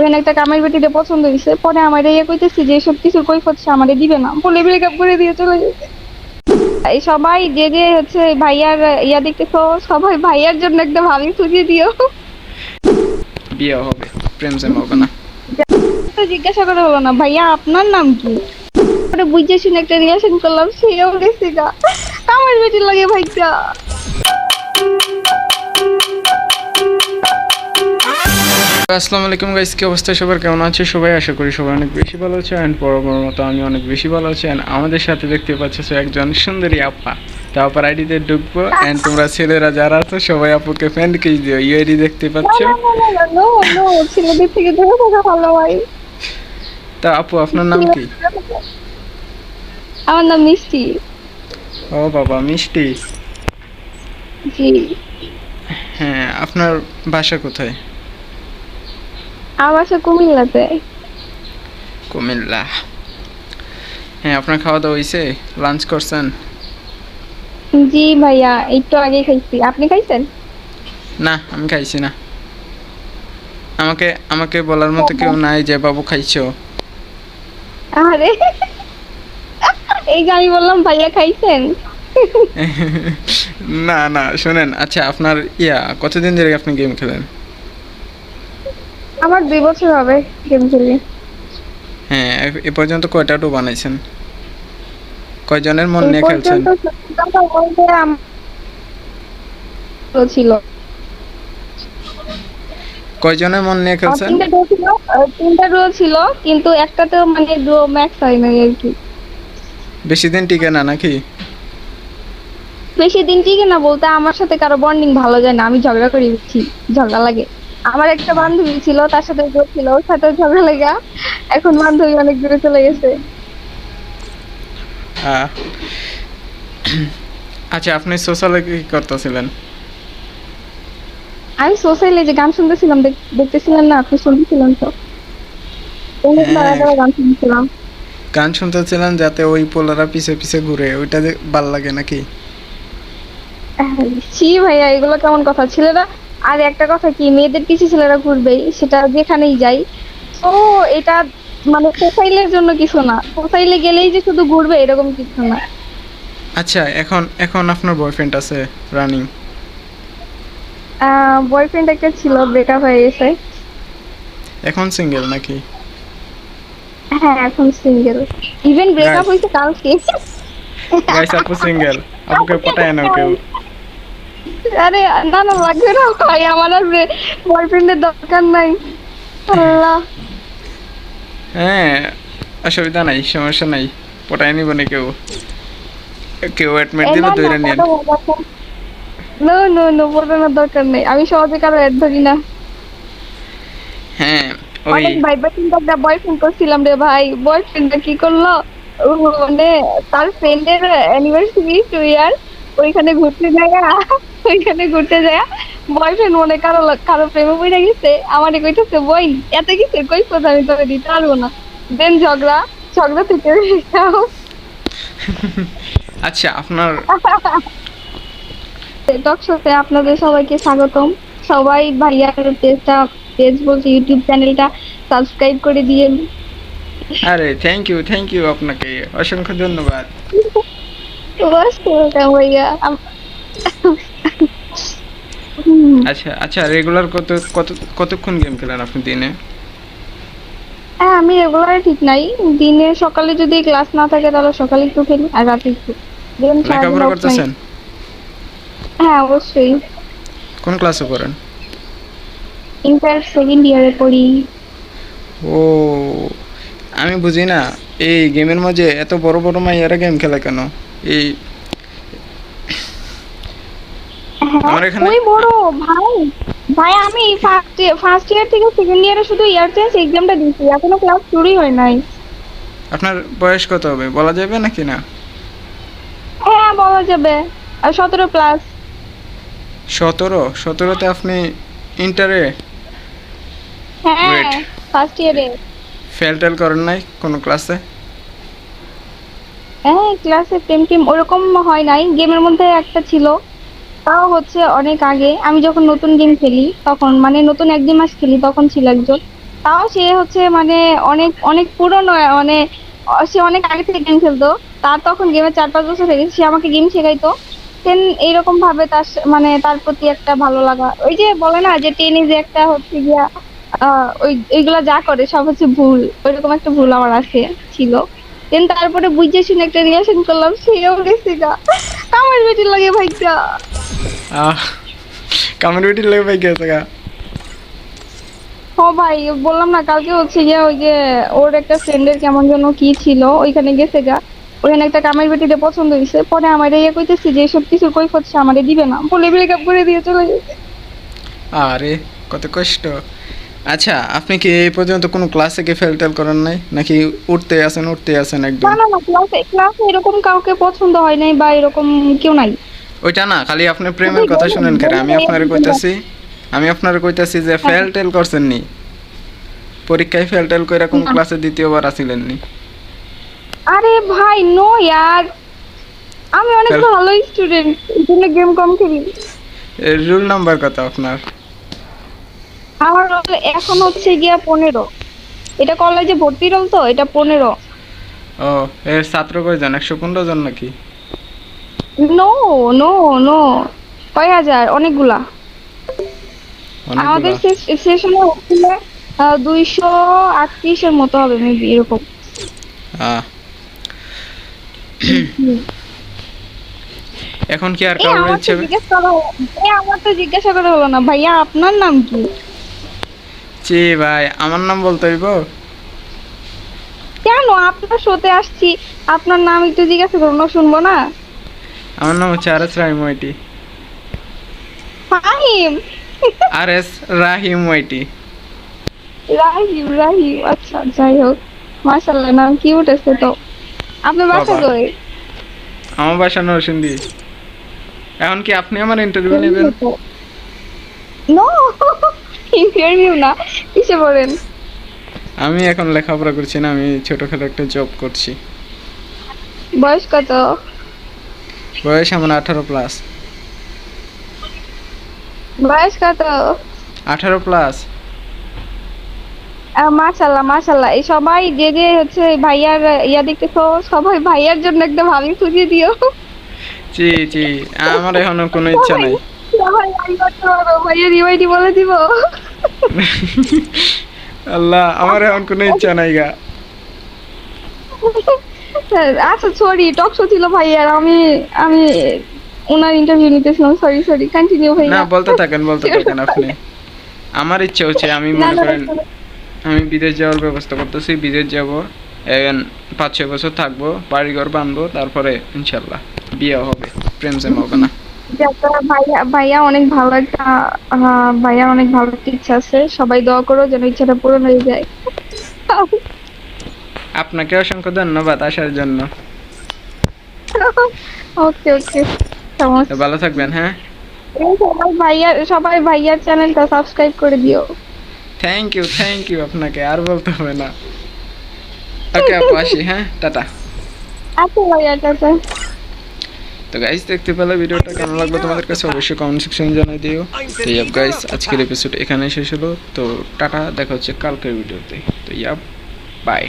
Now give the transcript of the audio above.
ওখানে একটা কামের বেটিতে পছন্দ হয়েছে। পরে আমার ইয়ে কইতেছি যে সব কিছুর কৈফত সে আমারে দিবে না। বলে ব্রেকআপ করে দিয়ে চলে গেছে। এই সবাই যে যে হচ্ছে ভাইয়ার ইয়া দেখতেছো সবাই ভাইয়ার জন্য একটা ভাবি খুঁজে দিও। বিয়ে হবে প্রেম সেম হবে না। তো জিজ্ঞাসা করে হলো না ভাইয়া আপনার নাম কি? পরে বুঝে শুনে একটা রিলেশন করলাম সেও গেছে গা। আমার বেটি লাগে ভাইটা আসসালামু আলাইকুম গাইস কি অবস্থা? সবার কেমন আছে? সবাই আশা করি সবাই অনেক বেশি ভালো আছে অ্যান্ড বরাবর মতো আমি অনেক বেশি ভালো আছি অ্যান্ড আমাদের সাথে দেখতে পাচ্ছ একজন সুন্দরী আপা। তো আপার আইডিতে ঢুকবো অ্যান্ড তোমরা ছেলেরা যারা আছো সবাই আপুকে ফ্রেন্ড কিস দিও। ইউআইডি দেখতে পাচ্ছ? ছেলেদের থেকে দূরে থাকা ভালো ভাই তা আপু আপনার নাম কি? আমার নাম মিষ্টি। ও বাবা মিষ্টি। জি। হ্যাঁ আপনার বাসা কোথায়? আমার বাসা কুমিল্লাতে। কুমিল্লা। হ্যাঁ আপনার খাওয়া দাওয়া হয়েছে লাঞ্চ করছেন? জি ভাইয়া একটু আগে খাইছি। আপনি খাইছেন? না আমি খাইছি না। আমাকে আমাকে বলার মতো কেউ নাই যে বাবু খাইছো? আরে এই যে আমি বললাম ভাইয়া খাইছেন? না না শোনেন। আচ্ছা আপনার ইয়া কতদিন ধরে আপনি গেম খেলেন? আমার দুই বছর হবে গেম খেলি। হ্যাঁ এ- পর্যন্ত কয়টা টু বানাইছেন? কয়জনের মন নিয়ে খেলছেন? ছিল। কয়জনের মন নিয়ে খেলছেন? তিনটা ডো ছিল কিন্তু একটাতেও মানে ডো ম্যাক্স হয় নাই আর কি। বেশি দিন টিকে না নাকি? বেশি দিন টিকে না বলতে আমার সাথে কারও বন্ডিং ভালো যায় না আমি ঝগড়া করি ঝগড়া লাগে। আমার একটা বান্ধবী ছিল তার সাথে ছিল ওর সাথে ঝগড়া লাগা এখন বান্ধবী অনেক দূরে চলে গেছে। আচ্ছা আপনি সোশ্যালে কি করতেছিলেন? আমি সোশ্যালে যে গান শুনতেছিলাম দেখ- দেখতেছিলেন না আপনি শুনতেছিলেন তো? হ্যাঁ। গান শুনছিলাম গান শুনতেছিলেন যাতে ওই পোলারা পিছে পিছে ঘুরে ওইটা ভালো লাগে নাকি? ছি ভাইয়া এগুলো কেমন কথা? ছেলেরা আর একটা কথা কি মেয়েদের কিছু ছেলেরা ঘুরবেই সেটা যেখানেই যাই। তো এটা মানে প্রোফাইলের জন্য কিছু না। প্রোফাইলে গেলেই যে শুধু ঘুরবে এরকম কিছু না। আচ্ছা এখন এখন আপনার বয়ফ্রেন্ড আছে রানিং বয়ফ্রেন্ড একটা ছিল ব্রেকআপ হয়ে গেছে। এখন সিঙ্গেল নাকি? হ্যাঁ এখন সিঙ্গেল ইভেন ব্রেকআপ. হয়েছে কালকে। গাইস আপু সিঙ্গেল আপুকে পটায় না কেউ। আরে না না লাগবে না। ভাই আমার আর বয়ফ্রেন্ডের দরকার নাই। আল্লাহ। হ্যাঁ অসুবিধা নাই সমস্যা নাই। পটায় নিব না কেউ। কেউ অ্যাডমিট দিলে দইরা নিয়ে নো। নো নো দরকার নেই। আমি সহজে কারও অ্যাড ধরি না। হ্যাঁ ওই অনেক ভাইবা চিন্তা একটা বয়ফ্রেন্ড করছিলাম রে ভাই। বয়ফ্রেন্ডটা কি করল? মানে তার ফ্রেন্ডের অ্যানিভার্সারি টু ইয়ার ওইখানে ঘুরতে যায়। ওইখানে ঘুরতে যায়। বয়ফ্রেন্ড মনে কারও কারও প্রেমে পড়ে গেছে। আমারে কইতেছে বই এত কিছু কই কথা আমি তোকে দিতে পারব না। দেন ঝগড়া ঝগড়া থেকে আচ্ছা আপনার টক শোতে আপনাদের সবাইকে স্বাগতম। সবাই ভাইয়ার পেজটা পেজ বলছে ইউটিউব চ্যানেলটা সাবস্ক্রাইব করে দিয়ে আরে থ্যাংক ইউ থ্যাংক ইউ আপনাকে। অসংখ্য ধন্যবাদ। ভাইয়া। আচ্ছা আচ্ছা রেগুলার কত কত কতক্ষণ গেম খেলেন আপনি দিনে? হ্যাঁ আমি রেগুলার ঠিক নাই। দিনে সকালে যদি ক্লাস না থাকে তাহলে সকালে একটু খেলি আর রাতে একটু। সারাদিন লেখাপড়া করতেছেন? হ্যাঁ অবশ্যই। কোন ক্লাসে পড়েন? ইন্টার সেকেন্ড ইয়ারে পড়ি। ও আমি বুঝি না এই গেমের মাঝে এত বড় বড় মাইয়ারা গেম খেলে কেন? এই আমার এখানে ওই বড় ভাই। ভাই আমি ফার্স্ট ইয়ার থেকে সেকেন্ড ইয়ারে শুধু ইয়ার চেঞ্জ এক্সামটা দিয়েছি। এখনও ক্লাস শুরুই হয় নাই। আপনার বয়স কত হবে? বলা যাবে নাকি না? হ্যাঁ বলা যাবে। আর সতেরো প্লাস সতেরো? সতেরোতে আপনি ইন্টারে হ্যাঁ. ফার্স্ট ইয়ারে ফেল টেল করেন নাই কোনো ক্লাসে হ্যাঁ ক্লাসে প্রেম টেম ওরকম হয় নাই। গেমের মধ্যে একটা ছিল। তাও হচ্ছে অনেক আগে। আমি যখন নতুন গেম খেলি, তখন মানে নতুন এক দুই মাস খেলি, তখন ছিল একজন। তাও সে হচ্ছে মানে অনেক অনেক পুরনো মানে সে অনেক আগে থেকে গেম খেলতো। তার তখন গেমে চার পাঁচ বছর হয়ে সে আমাকে গেম শেখাইতো। দেন এইরকম ভাবে তার মানে তার প্রতি একটা ভালো লাগা। ওই যে বলে না যে টেনে যে একটা হচ্ছে গিয়া ওই, ওইগুলা যা করে সব হচ্ছে ভুল। ওইরকম একটা ভুল আমার আছে, ছিল। দেন তারপরে বুঝে শুনে একটা রিলেশন করলাম, সেও গেছে গা। আমার বেটি লাগে ভাইটা বেটির লেগে পাই গেছে গা। ও ভাই বললাম না কালকে হচ্ছে গিয়ে ওই যে ওর একটা ফ্রেন্ডের কেমন যেন কি ছিল ওইখানে গেছে গা। ওখানে একটা কামের বেটিতে পছন্দ হয়েছে পরে আমার ইয়ে কইতেছে যে সব কিছু কই হচ্ছে আমারে দিবে না। বলে ব্রেকআপ করে দিয়ে চলে গেছে। আরে কত কষ্ট। আচ্ছা আপনি কি এই পর্যন্ত কোনো ক্লাসে কি ফেল টেল করেন নাই? নাকি উঠতে আছেন উঠতে আছেন একদম? না না না ক্লাসে ক্লাসে এরকম কাউকে পছন্দ হয় নাই বা এরকম কেউ নাই। ওইটা না খালি আপনি প্রেমের কথা শুনেন কেন আমি আপনারে কইতাছি আমি আপনারে কইতাছি যে ফেল টেল করছেন নি পরীক্ষায় ফেল টেল কইরা কোন ক্লাসে দ্বিতীয়বার আসিলেন নি আরে ভাই নো ইয়ার আমি অনেক ভালো স্টুডেন্ট জন্য গেম কম খেলি। রুল নাম্বার কত আপনার? আমার এখন হচ্ছে গিয়া পনেরো। এটা কলেজে ভর্তি রোল তো এটা পনেরো। ও এর ছাত্র কয়জন? একশো পনেরো জন নাকি? নো নো নো কয় হাজার? অনেকগুলা। আমাদের সেশনে হচ্ছিল দুইশো আটত্রিশের মতো হবে মেবি এরকম। এখন কি আর এই কারোর ইচ্ছে তো জিজ্ঞেস করা হলো- এই আমার তো জিজ্ঞাসা করা হলো না। ভাইয়া আপনার নাম কি? জি ভাই আমার নাম বলতে হইব? কেন? আপনার শোতে আসছি। আপনার নাম একটু জিজ্ঞাসা করুন শুনব না? আমার নাম হচ্ছে R S Rahim YT. Fahim R S Rahim YT. Rahim Rahim আচ্ছা যাই হোক। মাশাল্লাহ নাম কিউট আছে তো। আপনার বাসা কই? আমার বাসা নরসিংদী। এখন কি আপনি আমার ইন্টারভিউ নেবেন? নো ইন্টারভিউ না। কিসে বলেন আমি এখন লেখাপড়া করছি না আমি ছোটখাটো একটা জব করছি। বয়স কত? বয়স আমার আঠারো প্লাস বয়স কত? আঠারো প্লাস মাশাল্লাহ মাশাল্লাহ এই সবাই যে যে হচ্ছে ভাইয়ার ইয়া দেখতেছো সবাই ভাইয়ার জন্য একটা ভাবি খুঁজে দিও। জি জি আমার এখন কোনো ইচ্ছা নাই। ভাইয়ার ইউআইডি বলে দিব। আল্লাহ আমার এখন কোনো ইচ্ছা নাই গা। আচ্ছা সরি টক শো ছিল ভাইয়ার আমি আমি ওনার ইন্টারভিউ নিতেছিলাম সরি সরি কন্টিনিউ না ভাইয়া বলতে থাকেন বলতে থাকেন আপনি। আমার ইচ্ছা হচ্ছে আমি মনে করেন আমি বিদেশ যাওয়ার ব্যবস্থা করতেছি বিদেশ যাব পাঁচ ছয় বছর থাকব বাড়িঘর বাঁধবো তারপরে ইনশাল্লাহ বিয়ে হবে প্রেম সেম হবে না। ভাইয়া ভাইয়া অনেক ভালো একটা ভাইয়া অনেক ভালো একটা ইচ্ছা আছে। সবাই দোয়া করো যেন ইচ্ছাটা পূরণ হয়ে যায়। আপনাকে অসংখ্য ধন্যবাদ আসার জন্য। ওকে ওকে ভালো থাকবেন হ্যাঁ? সবাই ভাইয়ার সবাই ভাইয়ার চ্যানেলটা সাবস্ক্রাইব করে দিও। থ্যাংক ইউ থ্যাংক ইউ আপনাকে আর বলতে হবে না। ওকে আপু আসি হ্যাঁ? টাটা। আচ্ছা ভাইয়া টাটা। তো গাইস দেখতে পেলে ভিডিওটা কেমন লাগল তোমাদের কাছে অবশ্যই কমেন্ট সেকশনে জানাই দিও। তো ইয়াপ গাইস আজকের এপিসোড এখানে শেষ হলো। তো টাটা দেখা হচ্ছে কালকের ভিডিওতে তো ইয়াপ বাই